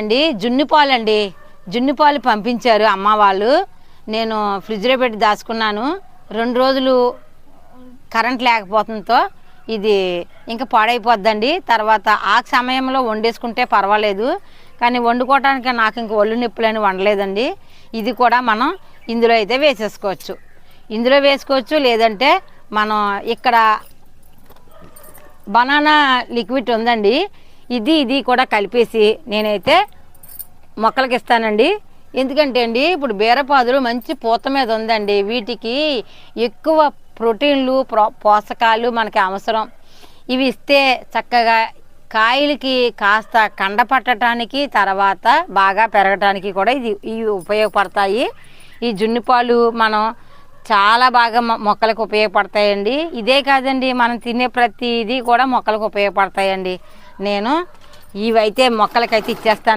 అండి జున్ను పాలు అండి జున్ను పాలు పంపించారు అమ్మ వాళ్ళు. నేను ఫ్రిడ్జ్లో పెట్టి దాచుకున్నాను. రెండు రోజులు కరెంట్ లేకపోవడంతో ఇది ఇంకా పాడైపోద్దండి. తర్వాత ఆ సమయంలో వండేసుకుంటే పర్వాలేదు. కానీ వండుకోవడానికి నాకు ఇంక ఒళ్ళు నొప్పులని వండలేదండి. ఇది కూడా మనం ఇందులో అయితే వేసేసుకోవచ్చు. ఇందులో వేసుకోవచ్చు లేదంటే మనం ఇక్కడ బనానా లిక్విడ్ ఉందండి. ఇది ఇది కూడా కలిపేసి నేనైతే మొక్కలకి ఇస్తానండి ఎందుకంటే అండి ఇప్పుడు బీరపాదులు మంచి పూత మీద ఉందండి. వీటికి ఎక్కువ ప్రోటీన్లు ప్రో- పోషకాలు మనకి అవసరం. ఇవి ఇస్తే చక్కగా కాయలకి కాస్త కండ పట్టడానికి తర్వాత బాగా పెరగటానికి కూడా ఇది ఇవి ఉపయోగపడతాయి. ఈ జున్ను పాలు మనం చాలా బాగా మొక్కలకు ఉపయోగపడతాయండి. ఇదే కాదండి మనం తినే ప్రతిదీ కూడా మొక్కలకు ఉపయోగపడతాయండి. నేను ఇవైతే మొక్కలకైతే ఇచ్చేస్తాను.